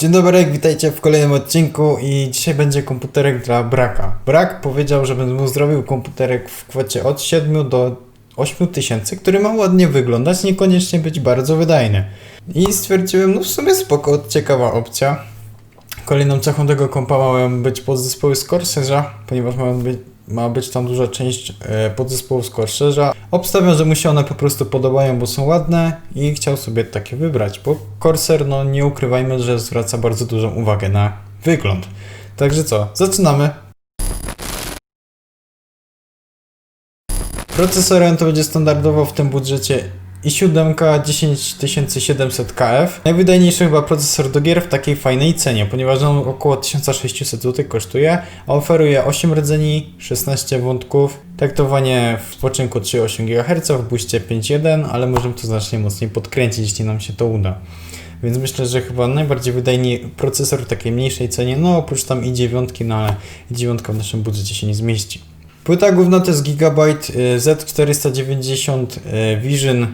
Dzień dobry, witajcie w kolejnym odcinku i dzisiaj będzie komputerek dla Braka. Brak powiedział, że będę mu zrobił komputerek w kwocie od 7 do 8 tysięcy, który ma ładnie wyglądać, niekoniecznie być bardzo wydajny. I stwierdziłem, no w sumie spoko, ciekawa opcja. Kolejną cechą tego kompa mają być podzespoły z Corsair'a, ponieważ mają być, ma być tam duża część e, podzespołów z Corsair'a. Obstawiam, że mu się one po prostu podobają, bo są ładne i chciał sobie takie wybrać, bo Corsair, no nie ukrywajmy, że zwraca bardzo dużą uwagę na wygląd. Także co, zaczynamy. Procesorem to będzie standardowo w tym budżecie i7 10700 KF. Najwydajniejszy chyba procesor do gier w takiej fajnej cenie, ponieważ on około 1600 zł kosztuje, a oferuje 8 rdzeni, 16 wątków, taktowanie w spoczynku 3,8 GHz, w booście 5.1, ale możemy to znacznie mocniej podkręcić, jeśli nam się to uda. Więc myślę, że chyba najbardziej wydajny procesor w takiej mniejszej cenie, no oprócz tam i dziewiątki, no ale i dziewiątka w naszym budżecie się nie zmieści. Płyta główna to jest Gigabyte y, Z490 y, Vision,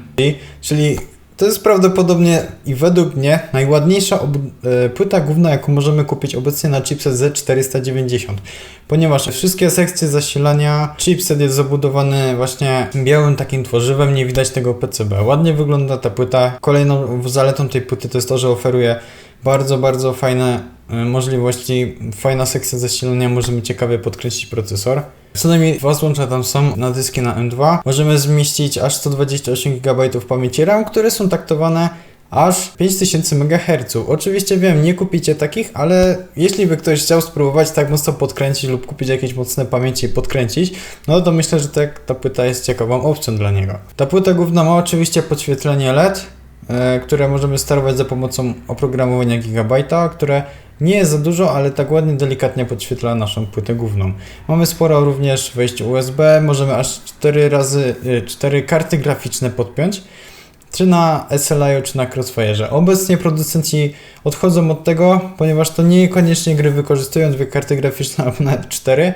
czyli to jest prawdopodobnie i według mnie najładniejsza y, płyta główna, jaką możemy kupić obecnie na chipset Z490, ponieważ wszystkie sekcje zasilania, chipset jest zabudowany właśnie białym takim tworzywem, nie widać tego PCB. Ładnie wygląda ta płyta. Kolejną zaletą tej płyty to jest to, że oferuje bardzo, bardzo fajne y, możliwości, fajna sekcja zasilania, możemy ciekawie podkręcić procesor. Co najmniej dwa złącza tam są na dyski na M2. Możemy zmieścić aż 128 GB pamięci RAM, które są taktowane aż 5000 MHz. Oczywiście wiem, nie kupicie takich, ale jeśli by ktoś chciał spróbować tak mocno podkręcić lub kupić jakieś mocne pamięci i podkręcić, no to myślę, że tak, ta płyta jest ciekawą opcją dla niego. Ta płyta główna ma oczywiście podświetlenie LED, które możemy sterować za pomocą oprogramowania Gigabyte'a, które nie jest za dużo, ale tak ładnie, delikatnie podświetla naszą płytę główną. Mamy sporo również wejść USB, możemy aż 4 razy, 4 karty graficzne podpiąć, czy na SLI, czy na Crossfire'ze. Obecnie producenci odchodzą od tego, ponieważ to niekoniecznie gry wykorzystują dwie karty graficzne, albo nawet 4,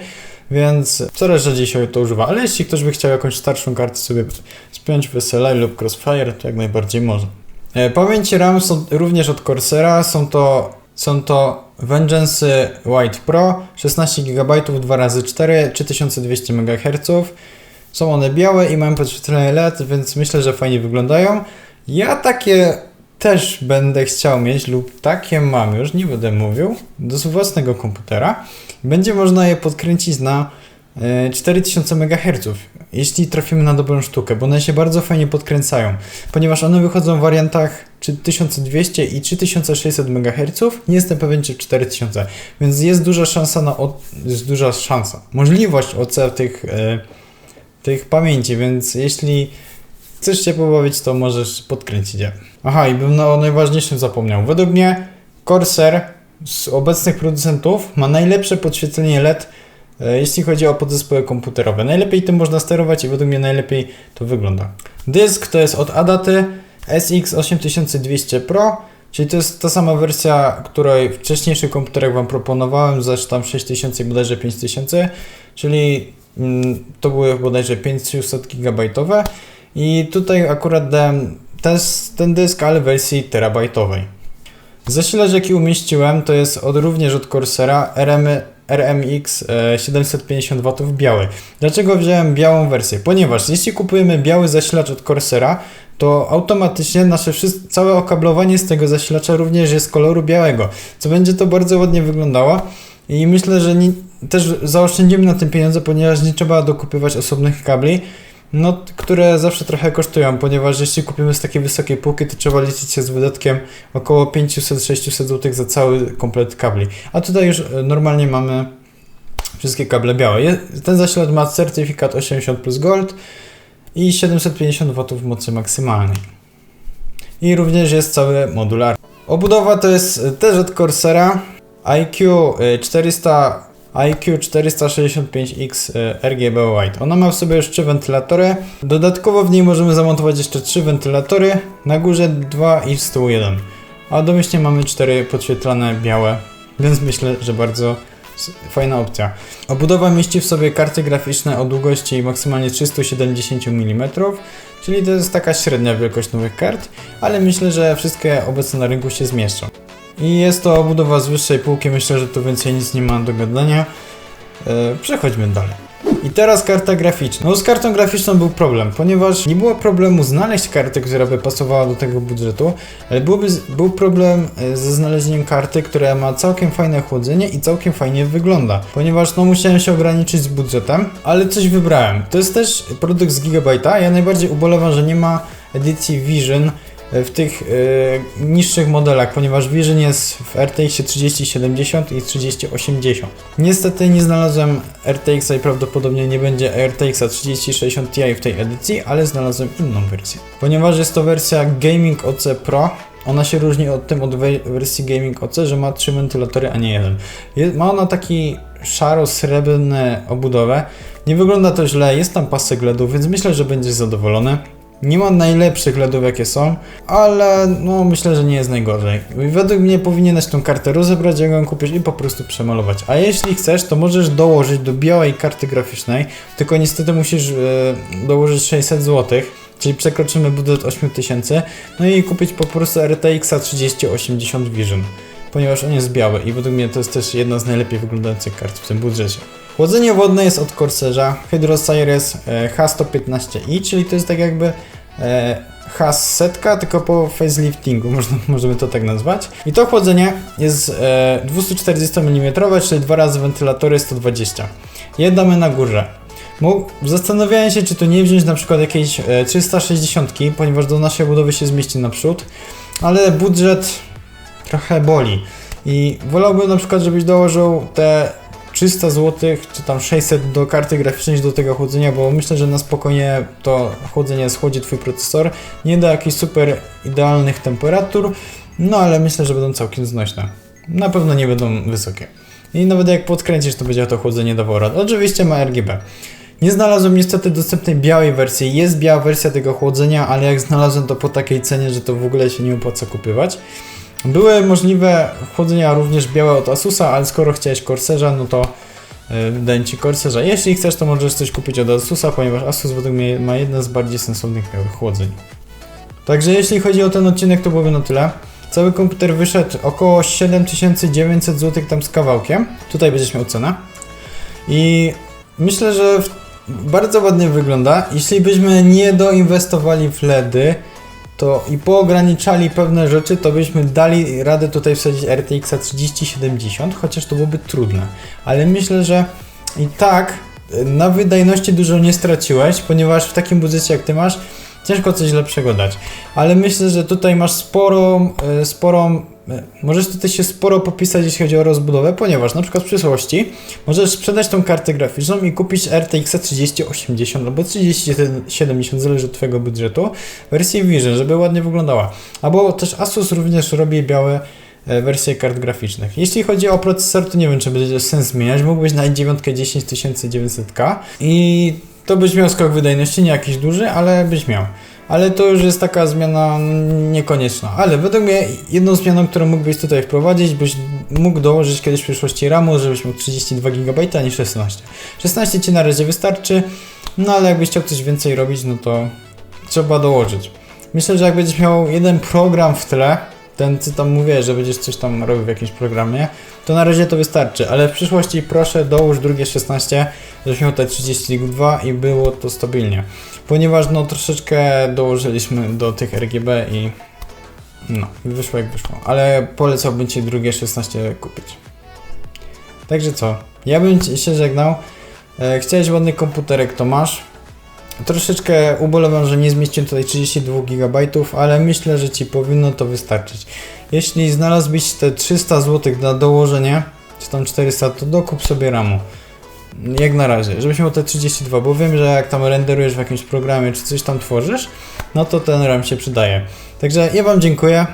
więc coraz rzadziej się to używa. Ale jeśli ktoś by chciał jakąś starszą kartę sobie spiąć w SLI lub Crossfire, to jak najbardziej może. E, Pamięci RAM są również od Corsaira, są to są to Vengeance White Pro 16 GB 2x4 3200 MHz. Są one białe i mają podświetlenie LED, więc myślę, że fajnie wyglądają. Ja takie też będę chciał mieć lub takie mam już, nie będę mówił, do własnego komputera. Będzie można je podkręcić na 4000 MHz, jeśli trafimy na dobrą sztukę, bo one się bardzo fajnie podkręcają, ponieważ one wychodzą w wariantach czy 1200 i 3600 MHz, nie jestem pewien czy 4000, więc jest duża szansa na od, jest duża szansa, możliwość OC tych, e, tych pamięci, więc jeśli chcesz się pobawić, to możesz podkręcić je. Aha, i bym o najważniejszym zapomniał. Według mnie Corsair z obecnych producentów ma najlepsze podświetlenie LED e, jeśli chodzi o podzespoły komputerowe. Najlepiej tym można sterować i według mnie najlepiej to wygląda. Dysk to jest od Adaty SX8200 Pro, czyli to jest ta sama wersja, której w wcześniejszych komputerach Wam proponowałem, zaś tam 6000 i bodajże 5000, czyli mm, to były bodajże 500 GB. I tutaj akurat dałem ten, ten dysk, ale w wersji terabajtowej. Zasilacz jaki umieściłem to jest od, również od Corsera RM, RMX e, 750 W biały. Dlaczego wziąłem białą wersję? Ponieważ jeśli kupujemy biały zasilacz od Corsera, to automatycznie nasze całe okablowanie z tego zasilacza również jest koloru białego, co będzie to bardzo ładnie wyglądało i myślę, że nie, też zaoszczędzimy na tym pieniądze, ponieważ nie trzeba dokupywać osobnych kabli, no, które zawsze trochę kosztują, ponieważ jeśli kupimy z takiej wysokiej półki, to trzeba liczyć się z wydatkiem około 500-600 zł za cały komplet kabli. A tutaj już e, normalnie mamy wszystkie kable białe. Ten zasilacz ma certyfikat 80 plus gold i 750 W mocy maksymalnej. I również jest cały modular. Obudowa to jest e, też od Corsera IQ e, 400 IQ 465X e, RGB White. Ona ma w sobie już trzy wentylatory. Dodatkowo w niej możemy zamontować jeszcze trzy wentylatory. Na górze dwa i z tyłu jeden. A domyślnie mamy cztery podświetlane białe, więc myślę, że bardzo fajna opcja. Obudowa mieści w sobie karty graficzne o długości maksymalnie 370 mm, czyli to jest taka średnia wielkość nowych kart, ale myślę, że wszystkie obecne na rynku się zmieszczą. I jest to obudowa z wyższej półki, myślę, że tu więcej nic nie ma do gadania. E, przechodźmy dalej. I teraz karta graficzna. No z kartą graficzną był problem, ponieważ nie było problemu znaleźć kartę, która by pasowała do tego budżetu, ale byłby, był problem e, ze znalezieniem karty, która ma całkiem fajne chłodzenie i całkiem fajnie wygląda. Ponieważ no musiałem się ograniczyć z budżetem, ale coś wybrałem. To jest też produkt z Gigabyte'a. Ja najbardziej ubolewam, że nie ma edycji Vision w tych e, niższych modelach, ponieważ Vision jest w RTX 3070 i 3080. Niestety nie znalazłem RTX i prawdopodobnie nie będzie RTX 3060 Ti w tej edycji, ale znalazłem inną wersję. Ponieważ jest to wersja Gaming OC Pro, ona się różni od tym od wersji Gaming OC, że ma trzy wentylatory, a nie jeden. Ma ona taki szaro-srebrny obudowę. Nie wygląda to źle, jest tam pasek LEDów, więc myślę, że będziesz zadowolony. Nie ma najlepszych LEDów jakie są, ale no myślę, że nie jest najgorzej. Według mnie powinieneś tą kartę rozebrać, jak ją kupisz i po prostu przemalować. A jeśli chcesz, to możesz dołożyć do białej karty graficznej, tylko niestety musisz e, dołożyć 600 zł, czyli przekroczymy budżet 8000, no i kupić po prostu RTX 3080 Vision, ponieważ on jest biały i według mnie to jest też jedna z najlepiej wyglądających kart w tym budżecie. Chłodzenie wodne jest od Corsair'a Hydro Cyrus e, H115i, czyli to jest tak jakby e, H-setka, tylko po faceliftingu, można, możemy to tak nazwać. I to chłodzenie jest e, 240 mm, czyli dwa razy wentylatory 120. Je damy na górze. Zastanawiałem się, czy tu nie wziąć na przykład jakiejś e, 360, ponieważ do naszej budowy się zmieści naprzód, ale budżet trochę boli. I wolałbym na przykład, żebyś dołożył te 300 zł, czy tam 600 do karty graficznej do tego chłodzenia, bo myślę, że na spokojnie to chłodzenie schłodzi Twój procesor. Nie da jakichś super idealnych temperatur, no ale myślę, że będą całkiem znośne. Na pewno nie będą wysokie. I nawet jak podkręcisz, to będzie to chłodzenie dawało radę. Oczywiście ma RGB. Nie znalazłem niestety dostępnej białej wersji. Jest biała wersja tego chłodzenia, ale jak znalazłem to po takiej cenie, że to w ogóle się nie opłaca kupywać. Były możliwe chłodzenia również białe od Asusa, ale skoro chciałeś Corsairza, no to yy, daję Ci Corsairza. Jeśli chcesz, to możesz coś kupić od Asusa, ponieważ Asus według mnie ma jedne z bardziej sensownych białych chłodzeń. Także jeśli chodzi o ten odcinek, to byłoby na tyle. Cały komputer wyszedł około 7900 zł tam z kawałkiem. Tutaj będziesz miał cenę. I myślę, że bardzo ładnie wygląda. Jeśli byśmy nie doinwestowali w LEDy, to i poograniczali pewne rzeczy, to byśmy dali radę tutaj wsadzić RTX 3070, chociaż to byłoby trudne. Ale myślę, że i tak y, na wydajności dużo nie straciłeś, ponieważ w takim budżecie jak ty masz, ciężko coś lepszego dać. Ale myślę, że tutaj masz sporą, y, sporą, możesz tutaj się sporo popisać, jeśli chodzi o rozbudowę, ponieważ na przykład w przyszłości możesz sprzedać tą kartę graficzną i kupić RTX 3080 albo 3070, zależy od twojego budżetu, wersję Vision, żeby ładnie wyglądała. Albo też Asus również robi białe e, wersje kart graficznych. Jeśli chodzi o procesor, to nie wiem, czy będzie sens zmieniać. Mógłbyś na i9 10900K i to byś miał skok wydajności, nie jakiś duży, ale byś miał. Ale to już jest taka zmiana niekonieczna. Ale według mnie jedną zmianą, którą mógłbyś tutaj wprowadzić, byś mógł dołożyć kiedyś w przyszłości RAMu, żebyś miał 32 GB, a nie 16. 16 ci na razie wystarczy, no ale jakbyś chciał coś więcej robić, no to trzeba dołożyć. Myślę, że jak będziesz miał jeden program w tle, ten co tam mówię, że będziesz coś tam robił w jakimś programie, to na razie to wystarczy, ale w przyszłości proszę dołóż drugie 16, żebyś miał te 32 i było to stabilnie. Ponieważ no troszeczkę dołożyliśmy do tych RGB i no, wyszło jak wyszło. Ale polecałbym Ci drugie 16 kupić. Także co? Ja bym się żegnał. E, chciałeś ładny komputerek, to masz. Troszeczkę ubolewam, że nie zmieściłem tutaj 32 GB, ale myślę, że Ci powinno to wystarczyć. Jeśli znalazłbyś te 300 zł na dołożenie, czy tam 400, to dokup sobie ramu. Jak na razie, żebyś miał te 32, bo wiem, że jak tam renderujesz w jakimś programie, czy coś tam tworzysz, no to ten RAM się przydaje. Także ja Wam dziękuję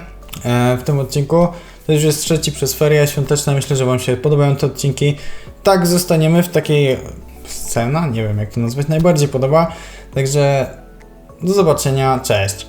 e, w tym odcinku. To już jest trzeci przez ferie świąteczne. Myślę, że Wam się podobają te odcinki. Tak zostaniemy w takiej scena, nie wiem jak to nazwać, najbardziej podoba. Także do zobaczenia, cześć.